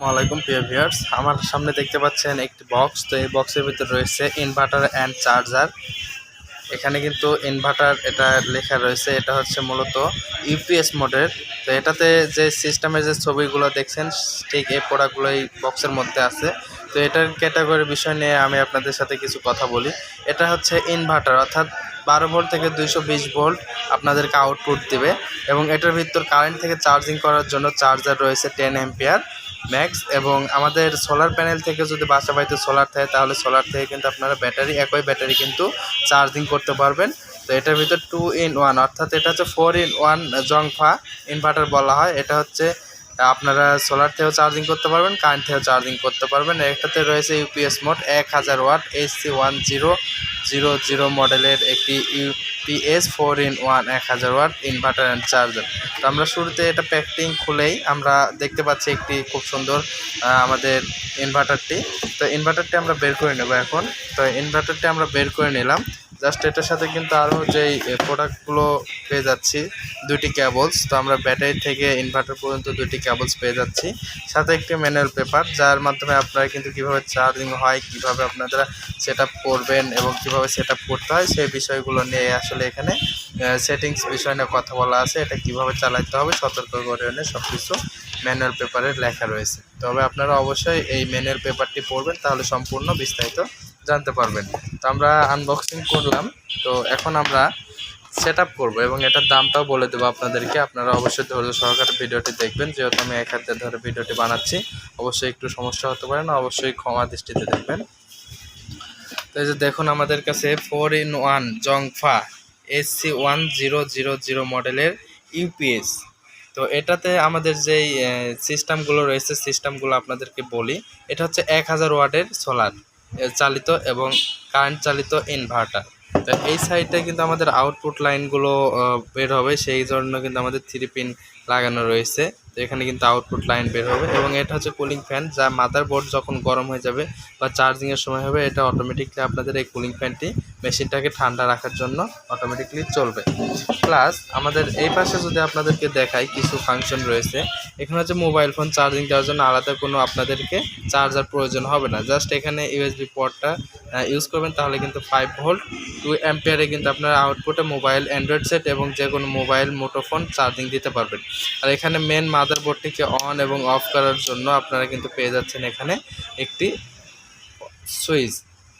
আসসালামাইকুম প্রিয় ভিউয়ার্স। আমার সামনে দেখতে পাচ্ছেন একটি বক্স। তো এই বক্সের ভিতরে রয়েছে ইনভার্টার অ্যান্ড চার্জার এখানে কিন্তু ইনভার্টার এটা লেখা রয়েছে। এটা হচ্ছে মূলত ইউপিএস মোডের তো এটাতে যে সিস্টেমের যে ছবিগুলো দেখছেন, ঠিক এই প্রোডাক্টগুলো এই বক্সের মধ্যে আছে। তো এটার ক্যাটাগরি বিষয় নিয়ে আমি আপনাদের সাথে কিছু কথা বলি। এটা হচ্ছে ইনভার্টার অর্থাৎ বারো ভোল্ট থেকে দুইশো বিশ ভোল্ট আপনাদেরকে আউটপুট দিবে। এবং এটার ভিতর কারেন্ট থেকে চার্জিং করার জন্য চার্জার রয়েছে টেন এম্পিয়ার ম্যাক্স এবং আমাদের সোলার প্যানেল থেকে যদি বাসা বাড়িতে সোলার থাকে, তাহলে সোলার থেকে কিন্তু আপনারা ব্যাটারি একই ব্যাটারি কিন্তু চার্জিং করতে পারবেন। তো এটার ভিতর টু ইন ওয়ান অর্থাৎ এটা হচ্ছে ফোর ইন ওয়ান জংফা ইনভার্টার বলা হয়। এটা হচ্ছে আপনারা সোলার থেকেও চার্জিং করতে পারবেন কারেন্ট থেকেও চার্জিং করতে পারবেন। একটাতে রয়েছে ইউপিএস মোড এক হাজার watt HC one zero zero zero মডেলের একটি ইউপিএস ফোর ইন ওয়ান এক হাজার ওয়াট ইনভার্টার অ্যান্ড চার্জার তো আমরা শুরুতে এটা প্যাকেটিং খুলেই আমরা দেখতে পাচ্ছি একটি খুব সুন্দর আমাদের ইনভার্টারটি তো ইনভার্টারটি আমরা বের করে নেব এখন। তো ইনভার্টারটি আমরা বের করে নিলাম। জাস্ট এটার সাথে কিন্তু আরও যেই প্রোডাক্টগুলো পেয়ে যাচ্ছি দুটি ক্যাবলস তো আমরা ব্যাটারি থেকে ইনভার্টার পর্যন্ত দুটি ক্যাবলস পেয়ে যাচ্ছি। সাথে একটি ম্যানুয়াল পেপার যার মাধ্যমে আপনারা কিন্তু কীভাবে চার্জিং হয়, কীভাবে আপনারা সেট করবেন এবং কীভাবে সেট করতে হয়, সেই বিষয়গুলো নিয়ে আসলে এখানে সেটিংস বিষয় নিয়ে কথা বলা আছে। এটা কীভাবে চালাতে হবে, সতর্ক করে সব কিছু ম্যানুয়াল পেপারে লেখা রয়েছে। তবে আপনারা অবশ্যই এই ম্যানুয়াল পেপারটি পড়বেন, তাহলে সম্পূর্ণ বিস্তারিত জানতে পারবেন। তো আমরা আনবক্সিং করলাম। তো এখন আমরা সেট আপ করব এবং এটার দামটাও বলে দেবো আপনাদেরকে। আপনারা অবশ্যই ধৈর্য সহকারে ভিডিওটি দেখবেন। যেহেতু আমি এক হাতে ধরে ভিডিওটি বানাচ্ছি, অবশ্যই একটু সমস্যা হতে পারে না, অবশ্যই ক্ষমা দৃষ্টিতে দেখবেন। তো এই যে দেখুন আমাদের কাছে four in one জংফা SC one zero zero zero মডেলের ইউপিএস তো এটাতে আমাদের যেই সিস্টেমগুলো রয়েছে সিস্টেমগুলো আপনাদেরকে বলি। এটা হচ্ছে এক হাজার ওয়াটের সোলার চালিত এবং কারেন্ট চালিত ইনভার্টার তো এই সাইডে কিন্তু আমাদের আউটপুট লাইনগুলো বের হবে। সেই জন্য কিন্তু আমাদের থ্রি পিন লাগানো রয়েছে। তো এখানে কিন্তু আউটপুট লাইন বের হবে এবং এটা হচ্ছে কুলিং ফ্যান যা মাদার বোর্ড যখন গরম হয়ে যাবে বা চার্জিংয়ের সময় হবে, এটা অটোমেটিকলি আপনাদের এই কুলিং ফ্যানটি মেশিনটাকে ঠান্ডা রাখার জন্য অটোমেটিকলি চলবে। প্লাস আমাদের এই পাশে যদি আপনাদেরকে দেখাই, কিছু ফাংশন রয়েছে। এখানে হচ্ছে মোবাইল ফোন চার্জিং দেওয়ার জন্য আলাদা কোনো আপনাদেরকে চার্জার প্রয়োজন হবে না। জাস্ট এখানে ইউএসবি পোর্টটা ইউজ করবেন, তাহলে কিন্তু ফাইভ ভোল্ট টু অ্যাম্পিয়ারে কিন্তু আপনারা আউটপুটে মোবাইল অ্যান্ড্রয়েড সেট এবং যে কোনো মোবাইল মুঠোফোন চার্জিং দিতে পারবেন। আর এখানে মেন মাদারবোর্ডটিকে অন এবং অফ করার জন্য আপনারা কিন্তু পেয়ে যাচ্ছেন এখানে একটি সুইচ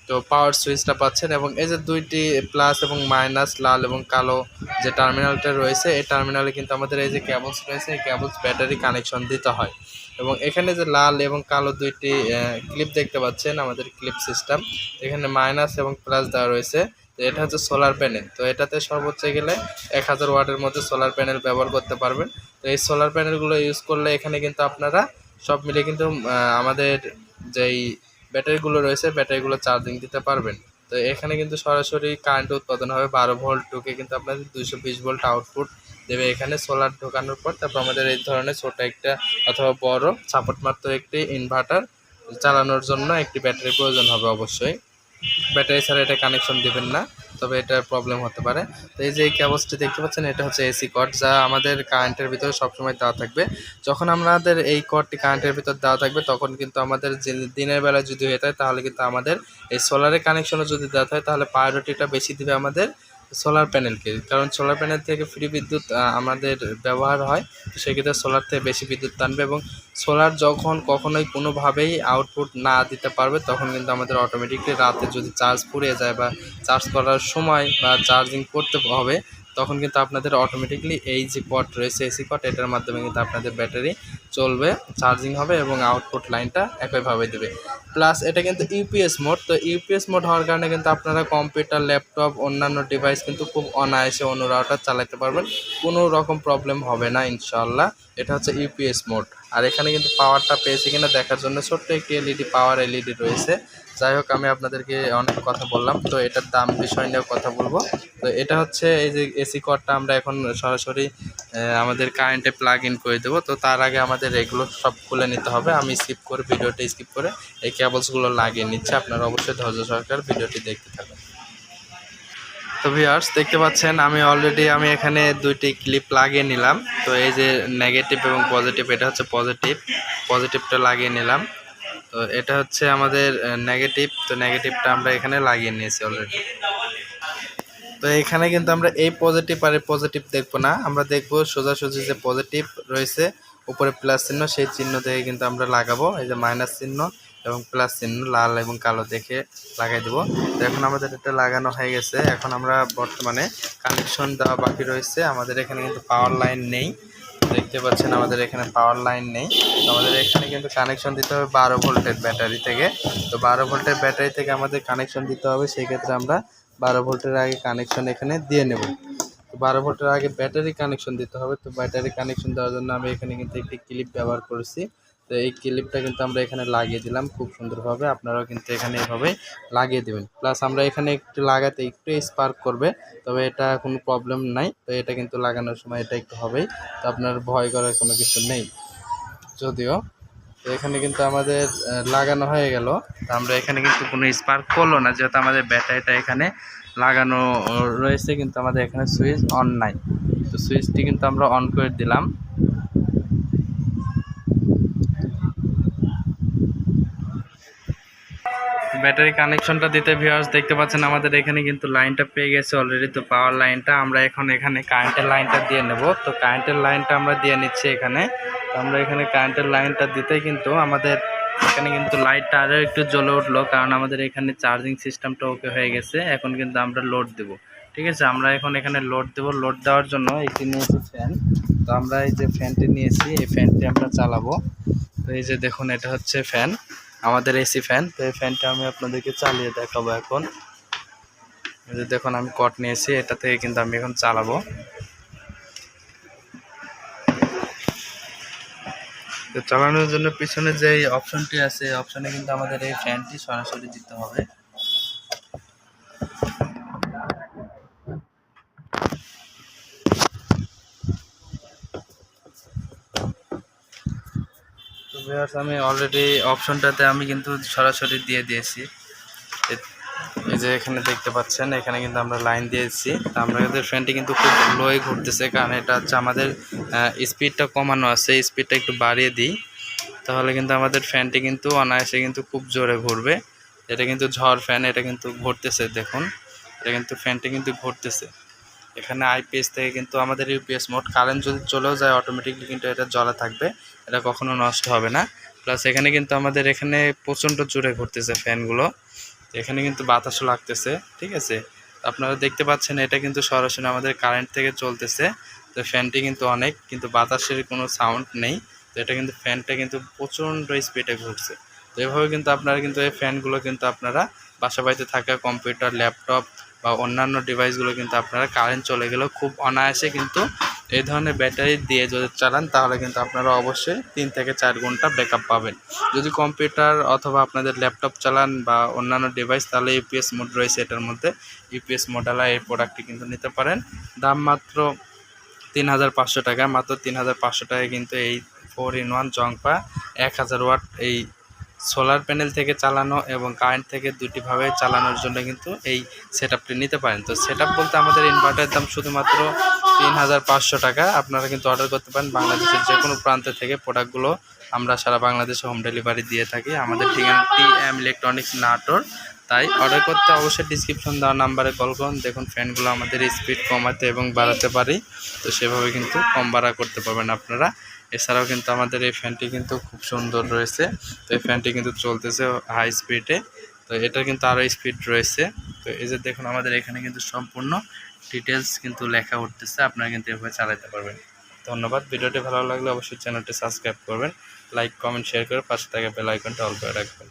তো পাওয়ার সুইচটা পাচ্ছেন এবং এই যে দুইটি প্লাস এবং মাইনাস লাল এবং কালো যে টার্মিনালটা রয়েছে, এই টার্মিনালে কিন্তু আমাদের এই যে ক্যাবলস রয়েছে, এই ক্যাবলস ব্যাটারি কানেকশন দিতে হয়। এবং এখানে যে লাল এবং কালো দুইটি ক্লিপ দেখতে পাচ্ছেন আমাদের ক্লিপ সিস্টেম এখানে মাইনাস এবং প্লাস দেওয়া রয়েছে। এটা হচ্ছে সোলার প্যানেল তো এটাতে সর্বোচ্চ গেলে এক হাজার ওয়াটের মধ্যে সোলার প্যানেল ব্যবহার করতে পারবেন। তো এই সোলার প্যানেলগুলো ইউজ করলে এখানে কিন্তু আপনারা সব মিলে কিন্তু আমাদের যেই ব্যাটারিগুলো রয়েছে, ব্যাটারিগুলো চার্জিং দিতে পারবেন। তো এখানে কিন্তু সরাসরি কারেন্ট উৎপাদন হবে বারো ভোল্ট ঢুকে কিন্তু আপনাদের দুশো বিশ ভোল্ট আউটপুট দেবে এখানে সোলার ঢোকানোর পর। তারপর আমাদের এই ধরনের ছোট একটা অথবা বড় সাপোর্ট মাত্র একটি ইনভার্টার চালানোর জন্য একটি ব্যাটারি প্রয়োজন হবে অবশ্যই। ব্যাটারি ছাড়া এটা কানেকশন দেবেন না। তবে এটা প্রবলেম হতে পারে। তো এই যে এই কেবলসটি দেখতে পাচ্ছেন, এটা হচ্ছে এসি কট যা আমাদের কারেন্টের ভিতরে সবসময় দেওয়া থাকবে। যখন আমাদের এই কটটি কারেন্টের ভিতর দেওয়া থাকবে, তখন কিন্তু আমাদের দিনের বেলা যদি হয়ে থাকে, তাহলে কিন্তু আমাদের এই সোলারের কানেকশনও যদি দেওয়া থাকে, তাহলে প্রায়োরিটিটা বেশি দিবে আমাদের সোলার প্যানেলকে কারণ সোলার প্যানেল থেকে ফ্রি বিদ্যুৎ আমাদের ব্যবহার হয়। তো সেক্ষেত্রে সোলার থেকে বেশি বিদ্যুৎ টানবে এবং সোলার যখন কখনোই কোনোভাবেই আউটপুট না দিতে পারবে, তখন কিন্তু আমাদের অটোমেটিকলি রাতে যদি চার্জ ফুরিয়ে যায় বা চার্জ করার সময় বা চার্জিং করতে হবে তখন কিন্তু আপনাদের অটোমেটিকলি এই যে পট রয়েছে এসি পট এটার মাধ্যমে কিন্তু আপনাদের ব্যাটারি চলবে চার্জিং হবে এবং আউটপুট লাইনটা একইভাবে দেবে। প্লাস এটা কিন্তু ইউপিএস মোড তো ইউপিএস মোড হওয়ার কারণে কিন্তু আপনারা কম্পিউটার ল্যাপটপ অন্যান্য ডিভাইস কিন্তু খুব অনায়াসে অন্য রাউটার চালাতে পারবেন। কোনো রকম প্রবলেম হবে না ইনশাল্লাহ এটা হচ্ছে ইউপিএস মোড আর এখানে কিন্তু পাওয়ারটা পেয়েছে কিনা দেখার জন্য ছোট্ট একটি এলইডি পাওয়ার এলইডি রয়েছে। যাই হোক, আমি আপনাদেরকে অনেক কথা বললাম, তো এটার দাম বিষয় নিয়েও কথা বলব। তো এটা হচ্ছে এই যে এসি কর্ডটা আমরা এখন সরাসরি আমাদের কারেন্টে প্লাগ ইন করে দেবো। তো তার আগে আমাদের এগুলো সব খুলে নিতে হবে। আমি স্কিপ করে ভিডিওটি স্কিপ করে এই কেবলসগুলো লাগিয়ে নিচ্ছি। আপনারা অবশ্যই ধৈর্য সরকার ভিডিওটি দেখতে থাকুন। তো ভিউয়ার্স দেখতে পাচ্ছেন, আমি অলরেডি আমি এখানে দুইটি ক্লিপ লাগিয়ে নিলাম। তো এই যে নেগেটিভ এবং পজিটিভ এটা হচ্ছে পজিটিভ পজিটিভটা লাগিয়ে নিলাম। তো এটা হচ্ছে আমাদের নেগেটিভ তো নেগেটিভটা আমরা এখানে লাগিয়ে নিয়েছি অলরেডি তো এখানে কিন্তু আমরা এই পজিটিভ আর পজিটিভ দেখব না। আমরা দেখব সোজাসুজি যে পজিটিভ রয়েছে, উপরে প্লাস চিহ্ন, সেই চিহ্ন থেকে কিন্তু আমরা লাগাবো। এই যে মাইনাস চিহ্ন এবং প্লাস চিহ্ন, লাল এবং কালো দেখে লাগাই দেবো। তো এখন আমাদের এটা লাগানো হয়ে গেছে। এখন আমরা বর্তমানে কানেকশন দেওয়া বাকি রয়েছে। আমাদের এখানে কিন্তু পাওয়ার লাইন নেই। দেখতে পাচ্ছেন আমাদের এখানে পাওয়ার লাইন নেই। আমাদের এখানে কিন্তু কানেকশন দিতে হবে বারো ভোল্টের ব্যাটারি থেকে। তো বারো ভোল্টের ব্যাটারি থেকে আমাদের কানেকশন দিতে হবে, সেক্ষেত্রে আমরা বারো ভোল্টের আগে কানেকশন এখানে দিয়ে নেব। তো বারো ভোল্টের আগে ব্যাটারি কানেকশন দিতে হবে। তো ব্যাটারি কানেকশন দেওয়ার জন্য আমি এখানে কিন্তু একটি ক্লিপ ব্যবহার করেছি। তো এই ক্লিপটা কিন্তু আমরা এখানে লাগিয়ে দিলাম খুব সুন্দরভাবে। আপনারাও কিন্তু এখানে এভাবে লাগিয়ে দেবেন। প্লাস আমরা এখানে একটু লাগাতে একটু স্পার্ক করবে, তবে এটা কোনো প্রবলেম নাই। তো এটা কিন্তু লাগানোর সময় এটা একটু হবেই। তো আপনার ভয় করার কোনো কিছু নেই। যদিও তো এখানে কিন্তু আমাদের লাগানো হয়ে গেল। তো আমরা এখানে কিন্তু কোনো স্পার্ক করল না, যেহেতু আমাদের ব্যাটারিটা এখানে লাগানো রয়েছে, কিন্তু আমাদের এখানে সুইচ অন নাই। তো সুইচটি কিন্তু আমরা অন করে দিলাম। ব্যাটারি কানেকশনটা দিতে ভিউয়ার্স দেখতে পাচ্ছেন, আমাদের এখানে কিন্তু লাইনটা পেয়ে গেছে অলরেডি তো পাওয়ার লাইনটা আমরা এখন এখানে কারেন্টের লাইনটা দিয়ে নেব। তো কারেন্টের লাইনটা আমরা দিয়ে নিচ্ছি এখানে। তো আমরা এখানে কারেন্টের লাইনটা দিতেই কিন্তু আমাদের এখানে কিন্তু লাইটটা আরও একটু জ্বলে উঠল, কারণ আমাদের এখানে চার্জিং সিস্টেমটা ওকে হয়ে গেছে। এখন কিন্তু আমরা লোড দেব। ঠিক আছে, আমরা এখন এখানে লোড দেব। লোড দেওয়ার জন্য একটি নিয়েছি ফ্যান তো আমরা এই যে ফ্যানটি নিয়েছি, এই ফ্যানটি আমরা চালাবো। তো এই যে দেখুন, এটা হচ্ছে ফ্যান আমাদের এসি ফ্যান তো এই ফ্যানটা আমি আপনাদেরকে চালিয়ে দেখাবো এখন। দেখুন, আমি কট নিয়েছি, এটা থেকে কিন্তু আমি এখন চালাবো। তো চালানোর জন্য পিছনে যে অপশনটি আছে অপশনে কিন্তু আমাদের এই ফ্যানটি সরাসরি দিতে হবে। ভিউয়ার্স আমি অলরেডি অপশনটাতে আমি কিন্তু সরাসরি দিয়ে দিয়েছি। এই যে এখানে দেখতে পাচ্ছেন, এখানে কিন্তু আমরা লাইন দিয়েছি। তো আমরা আমাদের ফ্যানটি কিন্তু খুব লোয়ে ঘুরতেছে, কারণ এটা হচ্ছে আমাদের স্পিডটা কমানো আছে স্পিডটা একটু বাড়িয়ে দিই। তাহলে কিন্তু আমাদের ফ্যানটি কিন্তু অনায়াসে কিন্তু খুব জোরে ঘুরবে। এটা কিন্তু ঝড় ফ্যান এটা কিন্তু ঘুরতেছে, দেখুন। এটা কিন্তু ফ্যানটি কিন্তু ঘুরতেছে। এখানে আইপিএস থেকে কিন্তু আমাদের ইউপিএস মোড কারেন্ট যদি চলেও যায় অটোমেটিকলি কিন্তু এটা জ্বলা থাকবে। এটা কখনো নষ্ট হবে না। প্লাস এখানে কিন্তু আমাদের এখানে প্রচণ্ড জোরে ঘুরতেছে ফ্যানগুলো। এখানে কিন্তু বাতাসও লাগতেছে, ঠিক আছে? আপনারা দেখতে পাচ্ছেন এটা কিন্তু সরাসরি আমাদের কারেন্ট থেকে চলতেছে। তো ফ্যানটি কিন্তু অনেক, কিন্তু বাতাসের কোনো সাউন্ড নেই। তো এটা কিন্তু ফ্যানটা কিন্তু প্রচণ্ড স্পিডে ঘুরছে। তো এভাবে কিন্তু আপনারা কিন্তু এই ফ্যানগুলো কিন্তু আপনারা বাসা বাড়িতে থাকা কম্পিউটার ল্যাপটপ বা অন্যান্য ডিভাইসগুলো কিন্তু আপনারা কারেন্ট চলে গেলেও খুব অনায়াসে কিন্তু এই ধরনের ব্যাটারি দিয়ে যদি চালান, তাহলে কিন্তু আপনারা অবশ্যই তিন থেকে চার ঘণ্টা ব্যাকআপ পাবেন। যদি কম্পিউটার অথবা আপনাদের ল্যাপটপ চালান বা অন্যান্য ডিভাইস তাহলে ইউপিএস মোড রয়েছে এটার মধ্যে। ইউপিএস মডেলা এই প্রোডাক্টটি কিন্তু নিতে পারেন। দাম মাত্র তিন হাজার পাঁচশো টাকা, মাত্র তিন হাজার পাঁচশো টাকায় কিন্তু এই ফোর ইন ওয়ান জংপা এক হাজার ওয়াট এই সোলার প্যানেল থেকে চালানো এবং কারেন্ট থেকে দুটিভাবে চালানোর জন্য কিন্তু এই সেট নিতে পারেন। তো সেট বলতে আমাদের ইনভার্টারের দাম শুধুমাত্র তিন হাজার পাঁচশো টাকা। আপনারা কিন্তু অর্ডার করতে পারেন বাংলাদেশের যে কোনো প্রান্ত থেকে প্রোডাক্টগুলো আমরা সারা বাংলাদেশে হোম ডেলিভারি দিয়ে থাকি। আমাদের ঠিকানা টি এম ইলেকট্রনিক্স নাটোর। তাই অর্ডার করতে অবশ্যই ডিসক্রিপশন দেওয়া নাম্বারে কল করুন। দেখুন ফ্যানগুলো আমাদের স্পিড কমাতে এবং বাড়াতে পারি। তো সেভাবে কিন্তু কম বাড়া করতে পারবেন আপনারা। এছাড়াও কিন্তু আমাদের এই ফ্যানটি কিন্তু খুব সুন্দর রয়েছে। তো এই ফ্যানটি কিন্তু চলতেছে হাই স্পিডে তো এটা কিন্তু আরও স্পিড রয়েছে। তো এই যে দেখুন, আমাদের এখানে কিন্তু সম্পূর্ণ ডিটেলস কিন্তু লেখা উঠতেছে। আপনারা কিন্তু এভাবে চালাতে পারবেন। ধন্যবাদ। ভিডিওটি ভালো লাগলে অবশ্যই চ্যানেলটি সাবস্ক্রাইব করবেন। লাইক কমেন্ট শেয়ার করে পাশে থাকা বেল আইকনটা অল করে রাখবেন।